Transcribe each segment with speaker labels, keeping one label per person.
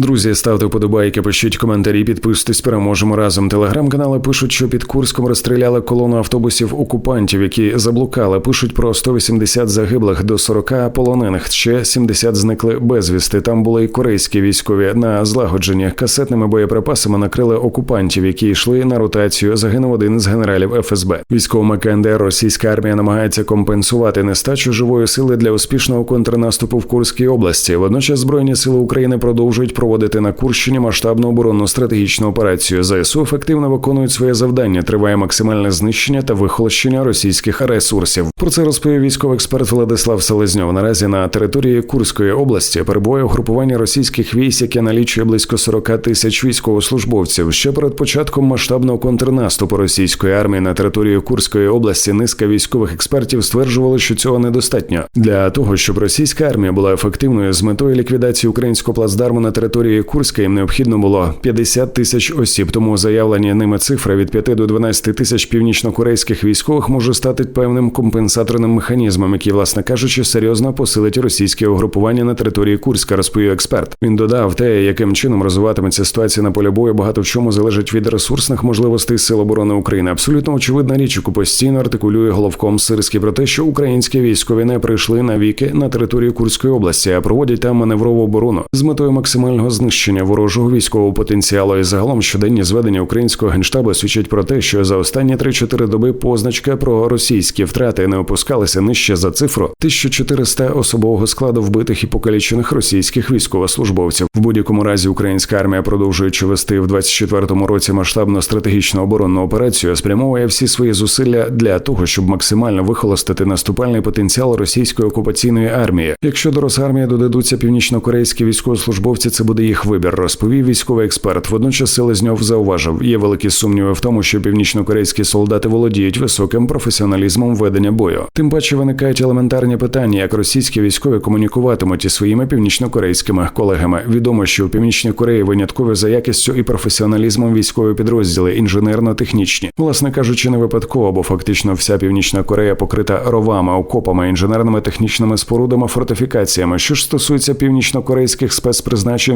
Speaker 1: Друзі, ставте вподобайки, пишіть коментарі, підписуйтесь, переможемо разом. Телеграм-канали пишуть, що під Курском розстріляли колону автобусів окупантів, які заблукали. Пишуть про 180 загиблих до 40 полонених. Ще 70 зникли безвісти. Там були й корейські військові на злагодженні касетними боєприпасами накрили окупантів, які йшли на ротацію. Загинув один з генералів ФСБ. Військовими КНДР російська армія намагається компенсувати нестачу живої сили для успішного контрнаступу в Курській області. Водночас збройні сили України продовжують проводити на Курщині масштабну оборонну стратегічну операцію. ЗСУ ефективно виконують своє завдання. Триває максимальне знищення та вихолощення російських ресурсів. Про це розповів військовий експерт Владислав Селезньов. Наразі на території Курської області перебуває угрупування російських військ, яке налічує близько 40 тисяч військовослужбовців. Ще перед початком масштабного контрнаступу російської армії на територію Курської області низка військових експертів стверджували, що цього недостатньо для того, щоб російська армія була ефективною з метою ліквідації українського плацдарму на території Курська. Їм необхідно було 50 тисяч осіб. Тому заявлені ними цифра від 5 до 12 тисяч північнокорейських військових може стати певним компенсаторним механізмом, який, власне кажучи, серйозно посилить російське угрупування на території Курська, розповів експерт. Він додав те, яким чином розвиватиметься ситуація на полі бою, багато в чому залежить від ресурсних можливостей сил оборони України. Абсолютно очевидна річ, яку постійно артикулює головком Сирський про те, що українські військові не прийшли навіки на територію Курської області, а проводять там маневрову оборону з метою максимального знищення ворожого військового потенціалу. І загалом щоденні зведення українського генштабу свідчать про те, що за останні 3-4 доби позначка про російські втрати не опускалися нижче за цифру 1400 особового складу вбитих і покалічених російських військовослужбовців. В будь-якому разі українська армія, продовжуючи вести в 24-му році масштабну стратегічну оборонну операцію, спрямовує всі свої зусилля для того, щоб максимально вихолостити наступальний потенціал російської окупаційної армії. Якщо до Росармії додадуться північнокорейські військовослужбовці, це буде їх вибір, розповів військовий експерт. Водночас Селезньов зауважив, є великі сумніви в тому, що північнокорейські солдати володіють високим професіоналізмом ведення бою. Тим паче виникають елементарні питання, як російські військові комунікуватимуть із своїми північнокорейськими колегами. Відомо, що у північній Кореї виняткові за якістю і професіоналізмом військові підрозділи інженерно-технічні. Власне кажучи, не випадково, бо фактично вся північна Корея покрита ровами, окопами, інженерними технічними спорудами, фортифікаціями. Що ж стосується північнокорейських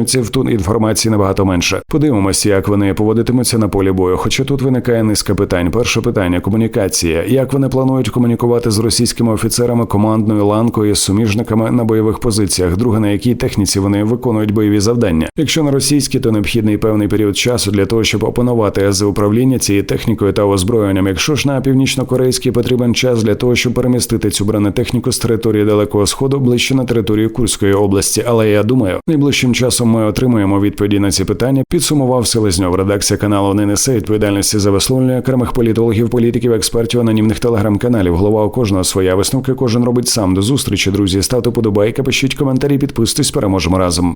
Speaker 1: спецпризначенців, тут інформації набагато менше. Подивимося, як вони поводитимуться на полі бою. Хоча тут виникає низка питань. Перше питання комунікація. Як вони планують комунікувати з російськими офіцерами командною ланкою суміжниками на бойових позиціях? Друге, на якій техніці вони виконують бойові завдання. Якщо на російській, то необхідний певний період часу для того, щоб опанувати з управління цією технікою та озброєнням. Якщо ж на північно-корейській потрібен час для того, щоб перемістити цю бронетехніку з території далекого сходу ближче на територію Курської області. Але я думаю, найближчим часом ми отримуємо відповіді на ці питання. Підсумував Селезньов. Редакція каналу не несе відповідальності за висловлення окремих політологів, політиків, експертів, анонімних телеграм-каналів. Голова у кожного своя висновки. Кожен робить сам. До зустрічі, друзі. Ставте подобайки, пишіть коментарі, підписуйтесь. Переможемо разом.